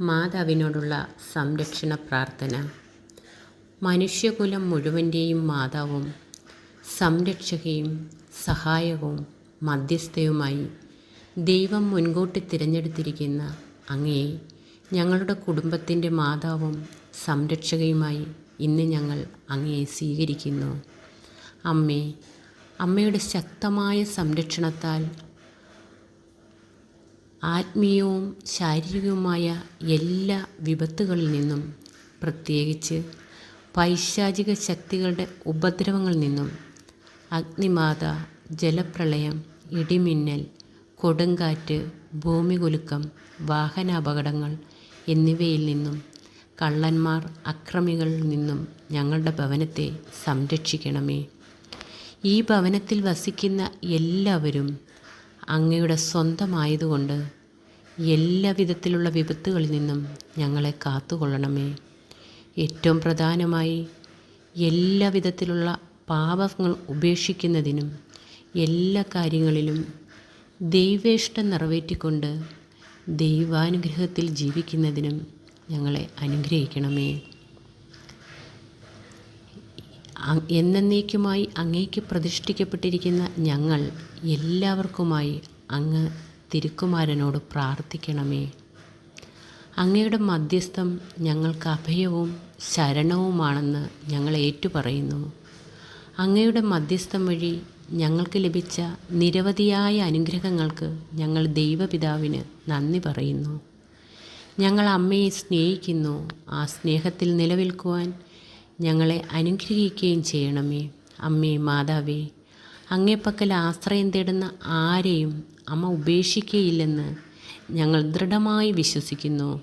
മാതാവിനോടുള്ള സംരക്ഷണ പ്രാർത്ഥന. മനുഷ്യകുലം മുഴുവന്റെയും മാതാവും സംരക്ഷകയും സഹായവും മധ്യസ്ഥയുമായി ദൈവം മുൻകൂട്ടി തിരഞ്ഞെടുത്തിരിക്കുന്ന അങ്ങയെ ഞങ്ങളുടെ കുടുംബത്തിന്റെ മാതാവും സംരക്ഷകയുമായി ഇന്ന് ഞങ്ങൾ അങ്ങയെ സ്വീകരിക്കുന്നു. അമ്മേ അമ്മയുടെ ശക്തമായ സംരക്ഷണത്താൽ ആത്മീയവും ശാരീരികവുമായ എല്ലാ വിപത്തുകളിൽ നിന്നും പ്രത്യേകിച്ച് പൈശാചിക ശക്തികളുടെ ഉപദ്രവങ്ങളിൽ നിന്നും അഗ്നിമാത ജലപ്രളയം ഇടിമിന്നൽ കൊടുങ്കാറ്റ് ഭൂമികുലുക്കം വാഹനാപകടങ്ങൾ എന്നിവയിൽ നിന്നും കള്ളന്മാർ അക്രമികളിൽ നിന്നും ഞങ്ങളുടെ ഭവനത്തെ സംരക്ഷിക്കണമേ. ഈ ഭവനത്തിൽ വസിക്കുന്ന എല്ലാവരും അങ്ങയുടെ സ്വന്തമായതുകൊണ്ട് എല്ലാ വിധത്തിലുള്ള വിപത്തുകളിൽ നിന്നും ഞങ്ങളെ കാത്തുകൊള്ളണമേ. ഏറ്റവും പ്രധാനമായി എല്ലാവിധത്തിലുള്ള പാപങ്ങൾ ഉപേക്ഷിക്കുന്നതിനും എല്ലാ കാര്യങ്ങളിലും ദൈവേഷ്ടം നിറവേറ്റിക്കൊണ്ട് ദൈവാനുഗ്രഹത്തിൽ ജീവിക്കുന്നതിനും ഞങ്ങളെ അനുഗ്രഹിക്കണമേ. എന്നേക്കുമായി അങ്ങേക്ക് പ്രതിഷ്ഠിക്കപ്പെട്ടിരിക്കുന്ന ഞങ്ങൾ എല്ലാവർക്കുമായി അങ്ങ് തിരുക്കുമാരനോട് പ്രാർത്ഥിക്കണമേ. അങ്ങയുടെ മധ്യസ്ഥം ഞങ്ങൾക്ക് അഭയവും ശരണവുമാണെന്ന് ഞങ്ങൾ ഏറ്റുപറയുന്നു. അങ്ങയുടെ മധ്യസ്ഥം വഴി ഞങ്ങൾക്ക് ലഭിച്ച നിരവധിയായ അനുഗ്രഹങ്ങൾക്ക് ഞങ്ങൾ ദൈവപിതാവിന് നന്ദി പറയുന്നു. ഞങ്ങൾ അമ്മയെ സ്നേഹിക്കുന്നു. ആ സ്നേഹത്തിൽ നിലനിൽക്കുവാൻ ഞങ്ങളെ അനുഗ്രഹിക്കുകയും ചെയ്യണമേ. അമ്മേ മാതാവേ അങ്ങേപ്പക്കൽ ആശ്രയം തേടുന്ന ആരെയും അമ്മ ഉപേക്ഷിക്കുകയില്ലെന്ന് ഞങ്ങൾ ദൃഢമായി വിശ്വസിക്കുന്നു.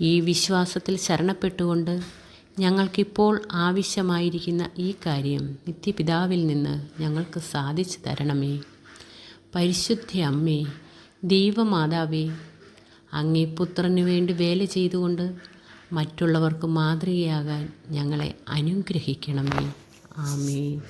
ഈ വിശ്വാസത്തിൽ ശരണപ്പെട്ടുകൊണ്ട് ഞങ്ങൾക്കിപ്പോൾ ആവശ്യമായിരിക്കുന്ന ഈ കാര്യം നിത്യപിതാവിൽ നിന്ന് ഞങ്ങൾക്ക് സാധിച്ചു തരണമേ. പരിശുദ്ധ അമ്മേ ദൈവമാതാവേ അങ്ങേ പുത്രനു വേണ്ടി വേല ചെയ്തുകൊണ്ട് മറ്റുള്ളവർക്ക് മാതൃകയാകാൻ ഞങ്ങളെ അനുഗ്രഹിക്കണമേ. ആമേ